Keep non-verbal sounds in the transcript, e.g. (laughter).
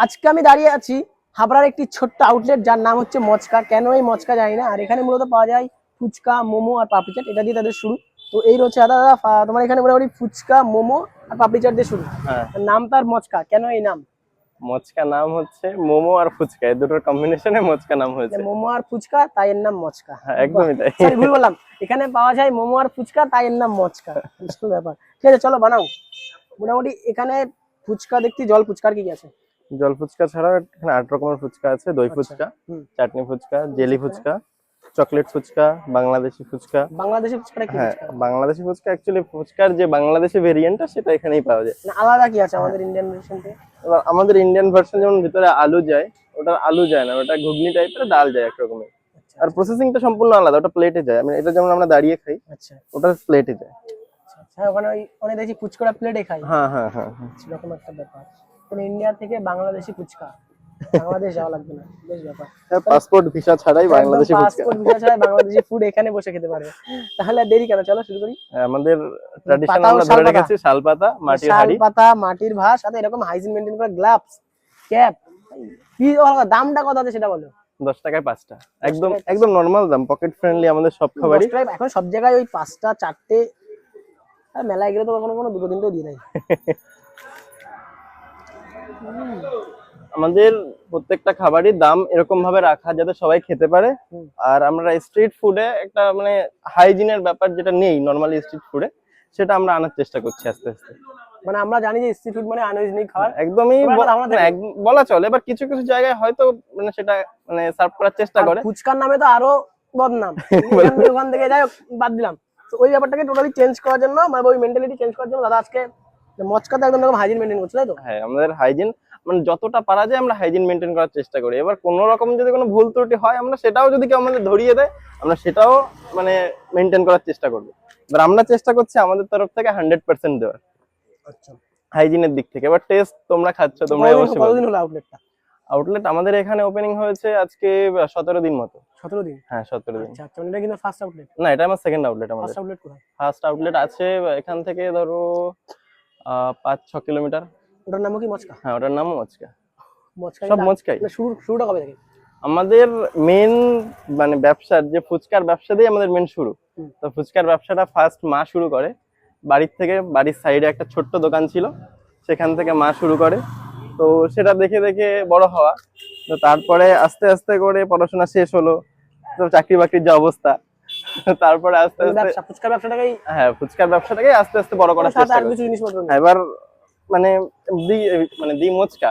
আজকে আমি দাঁড়িয়ে আছি হাবড়ার একটি ছোট্ট আউটলেট যার নাম হচ্ছে মচকা। কেন এই মচকা জানি না? আর এখানে মূলত পাওয়া যায় ফুচকা মোমো আর পাপড়ি চাট। এটা দিয়ে তাদের শুরু। তো এই রয়েছে দাদা দাদা তোমার এখানে মোটামুটি ফুচকা মোমো আর পাপড়ি চাট দিয়ে শুরু। হ্যাঁ। নাম তার মচকা। কেন এই নাম? মচকা নাম হচ্ছে মোমো আর ফুচকা। এই দুটোর কম্বিনেশনে মচকা নাম হয়েছে। মোমো আর ফুচকা তাই এর নাম মচকা। হ্যাঁ একদমই তাই। ভুল বললাম। এখানে পাওয়া যায় মোমো আর ফুচকা তাই এর নাম মচকা। (laughs) ব্যাপার। ঠিক আছে চলো বানাও। মোটামুটি এখানে ফুচকা দেখতে জল ফুচকার কি আছে? জল ফুচকা ছাড়াও এখানে আট রকমের ফুচকা আছে দই আচ্ছা, ফুচকা চাটনি ফুচকা জেলি ফুচকা চকলেট ফুচকা বাংলাদেশি ফুচকা। বাংলাদেশি ফুচকা কি হ্যাঁ ফুচকা? বাংলাদেশি ফুচকা অ্যাকচুয়ালি ফুচকার যে বাংলাদেশি ভেরিয়েন্টটা সেটা এখানেই পাওয়া যায়। মানে আলাদা কি আছে আমাদের ইন্ডিয়ান ভার্সন থেকে এবার আমাদের ইন্ডিয়ান ভার্সন যেমন ভিতরে আলু যায় ওটার আলু যায় না ওটা ঘুগনি টাইপের ডাল যায় একরকমের। আচ্ছা। আর প্রসেসিংটা সম্পূর্ণ আলাদা ওটা প্লেটে যায়। মানে এটা যেমন আমরা দাঁড়িয়ে খাই আচ্ছা। ওটা প্লেটে যায়। আচ্ছা হ্যাঁ ওখানে ওই অনেক দেখি ফুচকাটা প্লেটে খাই। হ্যাঁ হ্যাঁ হ্যাঁ হ্যাঁ। এরকম একটা ব্যাপার। মানে ইন্ডিয়া থেকে বাংলাদেশি ফুচকা। (laughs) বাংলাদেশ যাওয়া লাগবে না বেশ ব্যাপার। হ্যাঁ পাসপোর্ট ভিসা ছাড়াই বাংলাদেশি ফুচকা। পাসপোর্ট ভিসা ছাড়া বাংলাদেশি ফুড এখানে বসে খেতে পারবে। তাহলে আর দেরি কেন? চলো শুরু করি। হ্যাঁ, আমাদের ট্র্যাডিশন আমরা ধরে রেখেছি শালপাতা মাটির হাড়ি। পাতা মাটির ভাস সাথে এরকম হাইজিন মেনটেন করে গ্লাভস ক্যাপ কি দামটা কত আছে সেটা বলো? দশ টাকায় পাঁচটা। একদম একদম নর্মাল দাম পকেট ফ্রেন্ডলি আমাদের সব খাবারই। এখন সব জায়গায় ওই পাঁচটা চারটে মেলায় গেলে তো কখনো কোনো দুটো তিনটেও দিয়ে দেয়। (laughs) আমাদের প্রত্যেকটা খাবারই দাম এরকম ভাবে রাখা যাতে সবাই খেতে পারে। আর আমরা স্ট্রিট ফুডে একটা মানে হাইজিনের ব্যাপার যেটা নেই নর্মালি স্ট্রিট ফুডে সেটা আমরা আনার চেষ্টা করছি আস্তে আস্তে। মানে আমরা জানি যে স্ট্রিট ফুড মানে আনহাইজিনিক খাবার। একদমই এবার ব- আমাদের- না, একদম বলা চলে এবার কিছু কিছু জায়গায় হয়তো মানে সেটা মানে সার্ভ করার চেষ্টা করে। ফুচকার নামে তো আরও বদনাম। (laughs) ওখান থেকে যাই বাদ দিলাম। তো ওই ব্যাপারটাকে টোটালি চেঞ্জ করার জন্য মানে ওই মেন্টালিটি চেঞ্জ করার জন্য দাদা আজকে মচকাতে একদম এরকম হাইজিন মেনটেন করছে তাই তো? হ্যাঁ আমাদের হাইজিন মানে যতটা পারা যায় আমরা হাইজিন মেনটেন করার চেষ্টা করি। এবার কোনো রকম যদি কোনো ভুল ত্রুটি হয় আমরা সেটাও যদি কেউ আমাদের ধরিয়ে দেয় আমরা সেটাও মানে মেনটেন করার চেষ্টা করব। এবার আমরা চেষ্টা করছি আমাদের তরফ থেকে হান্ড্রেড পার্সেন্ট দেওয়ার। আচ্ছা। হাইজিনের দিক থেকে। এবার টেস্ট তোমরা খাচ্ছ তোমরা অবশ্যই কতদিন হলো আউটলেটটা আউটলেট আমাদের এখানে ওপেনিং হয়েছে আজকে সতেরো দিন মতো। সতেরো দিন? হ্যাঁ সতেরো দিন। আচ্ছা আচ্ছা মানে এটা কিন্তু ফার্স্ট আউটলেট না এটা আমার সেকেন্ড আউটলেট আমাদের। ফার্স্ট আউটলেট কোথায়? ফার্স্ট আউটলেট আছে এখান থেকে ধরো পাঁচ ছ কিলোমিটার। ওটার নামও কি মচকা? হ্যাঁ ওটার নাম মচকা। মচকা সব মচকাই। শুরু শুরুটা কবে থেকে? আমাদের মেন মানে ব্যবসার যে ফুচকার ব্যবসা দিয়ে আমাদের মেন শুরু। তো ফুচকার ব্যবসাটা ফার্স্ট মা শুরু করে। বাড়ির থেকে বাড়ির সাইডে একটা ছোট্ট দোকান ছিল। সেখান থেকে মা শুরু করে। তো সেটা দেখে দেখে বড় হওয়া। তো তারপরে আস্তে আস্তে করে পড়াশোনা শেষ হলো। তো চাকরি বাকরির যে অবস্থা। তারপরে আস্তে মানে আস্তে ফুচকার ব্যবসাটাকেই হ্যাঁ ফুচকার ব্যবসাটাকেই আস্তে আস্তে বড় করার চেষ্টা করছি। এবার মানে দি মানে দি মোচকা